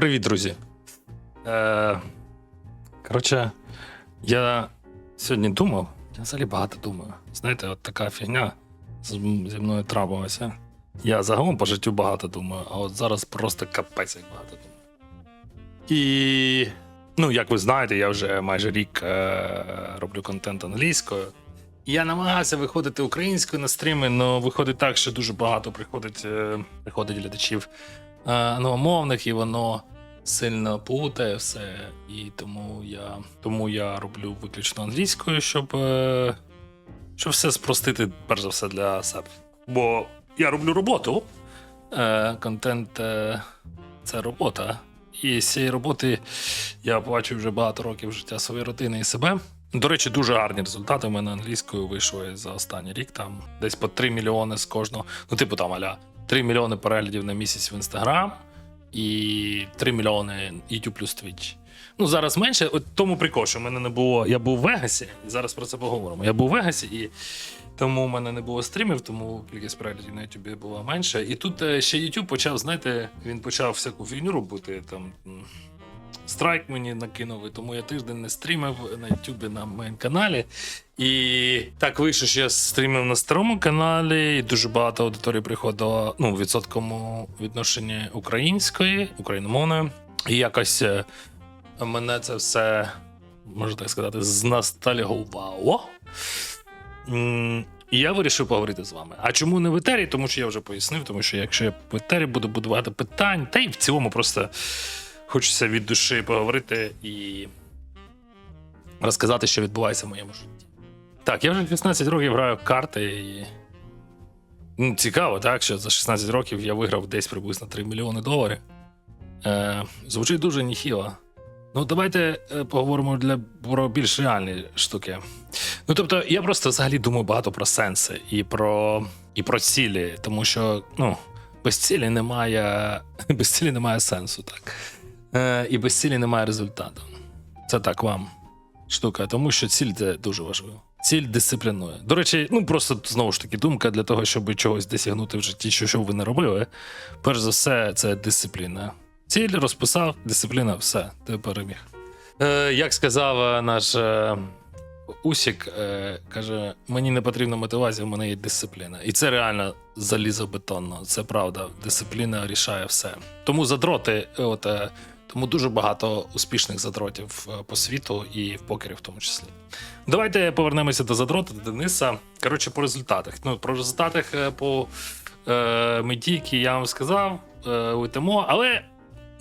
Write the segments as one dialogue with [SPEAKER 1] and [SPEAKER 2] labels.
[SPEAKER 1] Привіт, друзі. Е, коротше, я сьогодні думав, я взагалі багато думаю. Знаєте, от така фігня зі мною трапилася. Я загалом по життю багато думаю, а от зараз просто капець як багато думаю. І, ну, як ви знаєте, я вже майже рік е, роблю контент англійською. Я намагався виходити українською на стріми, але виходить так, що дуже багато приходить, е, приходить глядачів е, англомовних, і воно сильно плутає все. І тому я, тому я роблю виключно англійською, щоб, е, щоб все спростити, перш за все, для себе. Бо я роблю роботу. Е, контент це робота. І з цієї роботи я бачу вже багато років життя своєї родини і себе. До речі, дуже гарні результати. У мене англійською вийшли за останній рік. Там десь по 3 мільйони з кожного. Ну, типу там аля 3 мільйони переглядів на місяць в інстаграм і 3 мільйони YouTube плюс Twitch. Ну зараз менше. От тому прикол, що в мене не було. Я був в Вегасі, і зараз про це поговоримо. Я був в Вегасі, і тому в мене не було стрімів, тому кількість переглядів на YouTube була менше. І тут е, ще YouTube почав, знаєте, він почав всяку фігню робити там. Страйк мені накинули, тому я тиждень не стрімив на Ютубі на моєму каналі. І так вийшло, що я стрімив на старому каналі, і дуже багато аудиторії приходило ну, в відсотковому відношенні української, україномовної. І якось е, мене це все, можна так сказати, знастальгувало. І я вирішив поговорити з вами. А чому не в етері? Тому що я вже пояснив, тому що якщо я в етері буду будувати питань, та й в цілому просто хочеться від душі поговорити і розказати, що відбувається в моєму житті. Так, я вже 16 років граю карти і. Ну, цікаво, так, що за 16 років я виграв десь приблизно 3 мільйони доларів. Е, звучить дуже ніхіло. Ну, давайте е, поговоримо для, про більш реальні штуки. Ну, тобто, я просто взагалі думаю багато про сенси і про, і про цілі, тому що ну, без цілі немає, без цілі немає сенсу, так. Е, і без цілі немає результату. Це так вам штука, тому що ціль це дуже важливо. Ціль дисциплінує. До речі, ну просто знову ж таки думка для того, щоб чогось досягнути в житті, що, що ви не робили. Перш за все, це дисципліна. Ціль розписав, дисципліна, все, ти переміг. Е, як сказав е, наш е, Усік, е, каже: мені не потрібна мотивація, в мене є дисципліна. І це реально залізобетонно. Це правда. Дисципліна рішає все. Тому задроти, от, е, тому дуже багато успішних задротів е, по світу і в покері в тому числі. Давайте повернемося до задрота, до Дениса. Коротше, по результатах. Ну, про результатах е, по е, меті, які я вам сказав, е, летимо, але.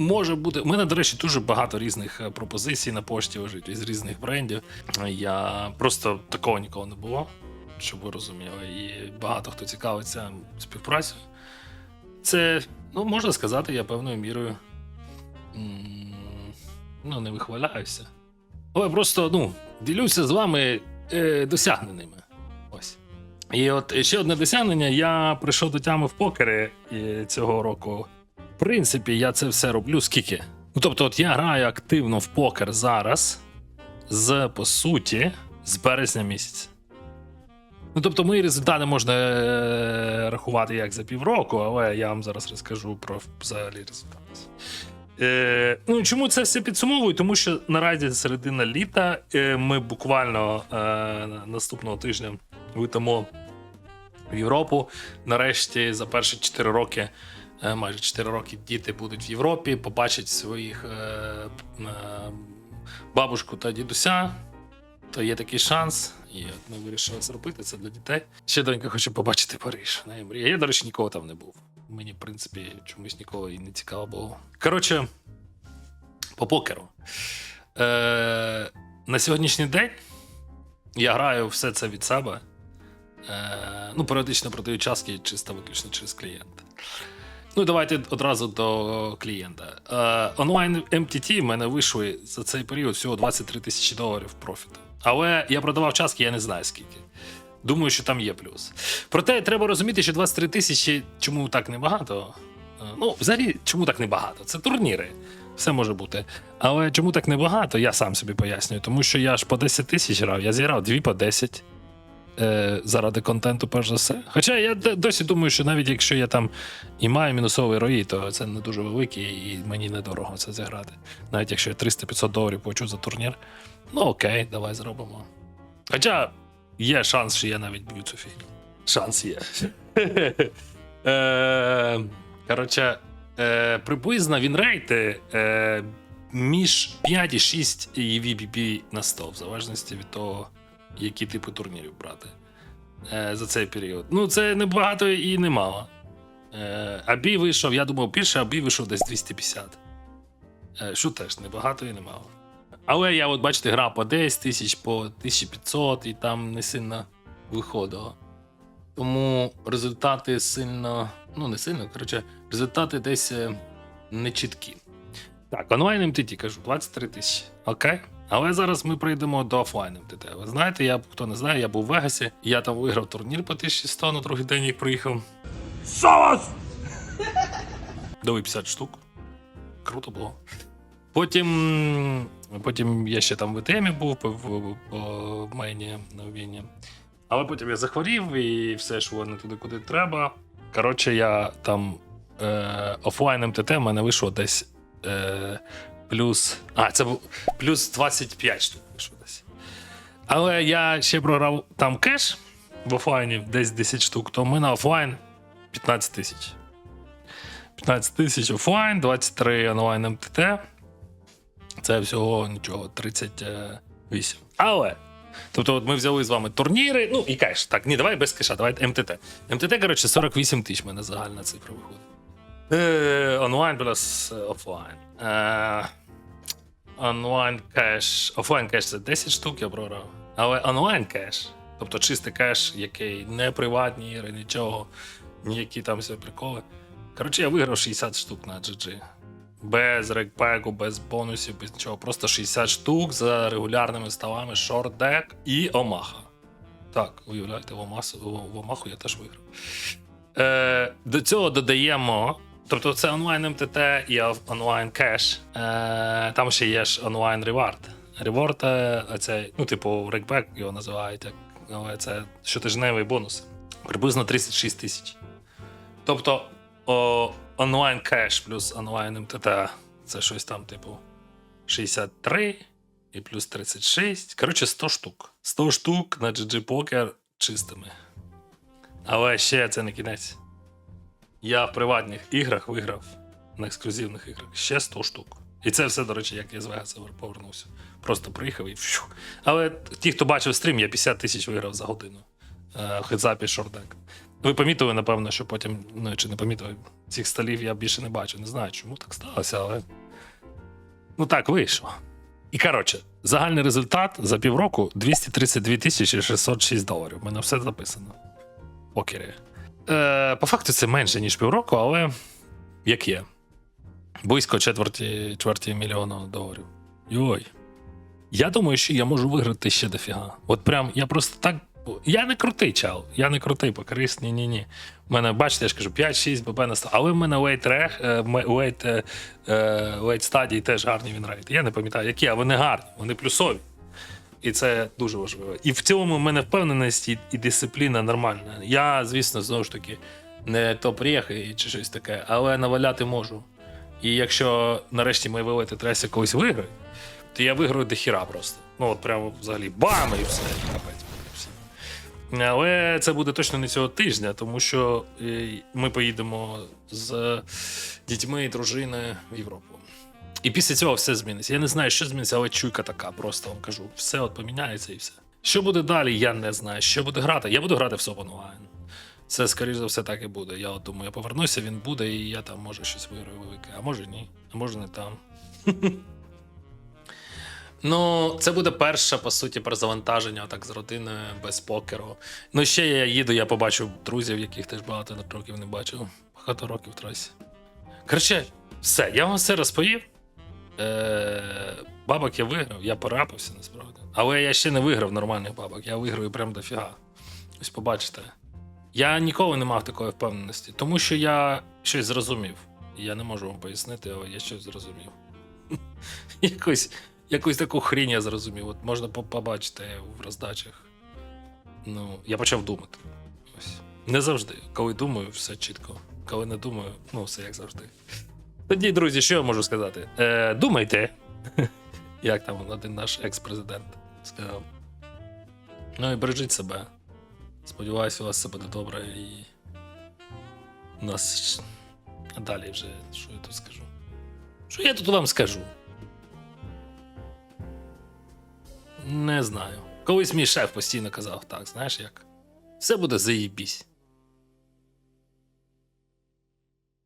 [SPEAKER 1] Може бути, у мене, до речі, дуже багато різних е, пропозицій на пошті лежить із різних брендів. Я просто такого ніколи не було, щоб ви розуміли. І багато хто цікавиться співпрацею. Це, ну, можна сказати, я певною мірою ну, не вихваляюся. Але просто ну, ділюся з вами е, досягненими. Ось. І от ще одне досягнення. Я прийшов до тями в покері і цього року. В принципі, я це все роблю скільки? Ну, тобто, от я граю активно в покер зараз, з, по суті, з березня місяця. Ну, тобто, мої результати можна е, рахувати як за півроку, але я вам зараз розкажу про взагалі результати. Е, ну, чому це все підсумовую? Тому що наразі середина літа е, ми буквально е, наступного тижня летимо в Європу. Нарешті за перші 4 роки, е, майже 4 роки, діти будуть в Європі, побачать своїх е, е, бабушку та дідуся. То є такий шанс, і от ми вирішили зробити це для дітей. Ще донька хоче побачити Париж. Вона мріє. Я, до речі, ніколи там не був. Мені, в принципі, чомусь ніколи і не цікаво було. Коротше, по покеру. Е, на сьогоднішній день я граю все це від себе. Е, ну, періодично продаю частки чисто виключно через клієнта. Ну, давайте одразу до клієнта. Е, онлайн MTT в мене вийшли за цей період всього 23 тисячі доларів профіту. Але я продавав частки, я не знаю скільки. Думаю, що там є плюс. Проте треба розуміти, що 23 тисячі чому так небагато. Е, Ну, взагалі, чому так небагато? Це турніри. Все може бути. Але чому так небагато, я сам собі пояснюю. Тому що я ж по 10 тисяч грав, я зіграв 2 по 10. е, заради контенту, перш за все. Хоча я досі думаю, що навіть якщо я там і маю мінусовий рої, то це не дуже великий, і мені недорого це зіграти. Навіть якщо я 300-500 доларів плачу за турнір, ну окей, давай зробимо. Хоча є шанс, що я навіть б'ю цю фігню. Шанс є. Е, Коротше, е, приблизно він рейти е, між 5 і 6 EVPP на 100, в залежності від того, які типи турнірів брати за цей період. Ну, це не багато і не мало. Е, Абі вийшов, я думав, більше, Абі вийшов десь 250. Е, що теж не багато і не мало. Але я, от бачите, грав по 10 тисяч, по 1500, і там не сильно виходило. Тому результати сильно, ну не сильно, коротше, результати десь е, не чіткі. Так, онлайн МТТ кажу, 23 тисячі. Окей. Але зараз ми прийдемо до офлайн МТТ. Ви знаєте, я хто не знає, я був в Вегасі, я там виграв турнір по 1100 на другий день, як приїхав. Сос! Дали 50 штук. Круто було. Потім, потім я ще там в ВТМі був по, по, по мейні на Віні. Але потім я захворів і все йшло не туди, куди треба. Коротше, я там е, офлайн МТТ в мене вийшло десь е, плюс. А, це був плюс 25 штук вийшло десь. Але я ще програв там кеш в офлайні десь 10 штук, то ми на офлайн 15 тисяч. 15 тисяч офлайн, 23 онлайн МТТ. Це всього нічого, 38. Але. Тобто, от ми взяли з вами турніри, ну і кеш. Так, ні, давай без кеша, давай МТТ. МТТ, коротше, 48 тисяч в мене загальна цифра виходить. Е, онлайн плюс е, офлайн. Е, онлайн кеш. Офлайн кеш це 10 штук, я програв. Але онлайн кеш, тобто чистий кеш, який не приватні ігри, нічого, ніякі там все приколи. Коротше, я виграв 60 штук на GG. Без рекпеку, без бонусів, без нічого. Просто 60 штук за регулярними ставами, шорт-дек і Омаха. Так, уявляєте, в, Омасу, в Омаху я теж виграв. Е, до цього додаємо. Тобто це онлайн МТТ і онлайн кеш. Е, там ще є ж онлайн ревард. Реворд це, ну, типу, рекбек його називають, але це щотижневий бонус. Приблизно 36 тисяч. Тобто онлайн кеш плюс онлайн МТТ це щось там, типу, 63 і плюс 36. Коротше, 100 штук. 100 штук на GG Poker чистими. Але ще це не кінець. Я в приватних іграх виграв на ексклюзивних іграх ще 100 штук. І це все, до речі, як я з Вегаса повернувся. Просто приїхав і вщу. Але ті, хто бачив стрім, я 50 тисяч виграв за годину. Е, хедзапі шордек. Ви помітили, напевно, що потім, ну чи не помітили, цих столів я більше не бачу. Не знаю, чому так сталося, але. Ну так, вийшло. І коротше, загальний результат за півроку 232 тисячі 606 доларів. У мене все записано. Покері. Е, по факту це менше, ніж півроку, але як є. Близько четверті, чверті мільйона доларів. Йой. Я думаю, що я можу виграти ще дофіга. От прям я просто так. Я не крутий чал, я не крутий покрис, ні, ні, ні. У мене, бачите, я ж кажу, 5-6 ББ на 100. Але в мене лейт лейт, лейт стадії теж гарні вінрейти. Я не пам'ятаю, які, а вони гарні, вони плюсові. І це дуже важливо. І в цілому в мене впевненість і, і дисципліна нормальна. Я, звісно, знову ж таки, не топ-рєх чи щось таке, але наваляти можу. І якщо нарешті мої вилети треся колись виграють, то я виграю до хіра просто. Ну от прямо взагалі бам і все, капець. Але це буде точно не цього тижня, тому що е, ми поїдемо з дітьми і дружиною в Європу. І після цього все зміниться. Я не знаю, що зміниться, але чуйка така, просто вам кажу. Все от поміняється і все. Що буде далі, я не знаю. Що буде грати? Я буду грати в Соб онлайн. Це, скоріш за все, так і буде. Я от думаю, я повернуся, він буде, і я там може щось виграю велике. А може ні, а може не там. Ну, це буде перше, по суті, перезавантаження так з родиною без покеру. Ну, ще я їду, я побачу друзів, яких теж багато років не бачив. Багато років трасі. Коротше, все, я вам все розповів. Е, бабок я виграв, я порапився насправді. Але я ще не виграв нормальних бабок, я виграю прям дофіга. Ось побачите. Я ніколи не мав такої впевненості, тому що я щось зрозумів. Я не можу вам пояснити, але я щось зрозумів. Якось, якусь таку хрінь я зрозумів. От можна побачити в роздачах. Ну, я почав думати. Ось. Не завжди. Коли думаю, все чітко. Коли не думаю, ну, все як завжди. Тоді, друзі, що я можу сказати? Е, думайте. Як там один наш екс-президент сказав. Ну і бережіть себе. Сподіваюся, у вас все буде добре і. У нас. А далі вже, що я тут скажу? Що я тут вам скажу? Не знаю. Колись мій шеф постійно казав так, знаєш як? Все буде заїбісь.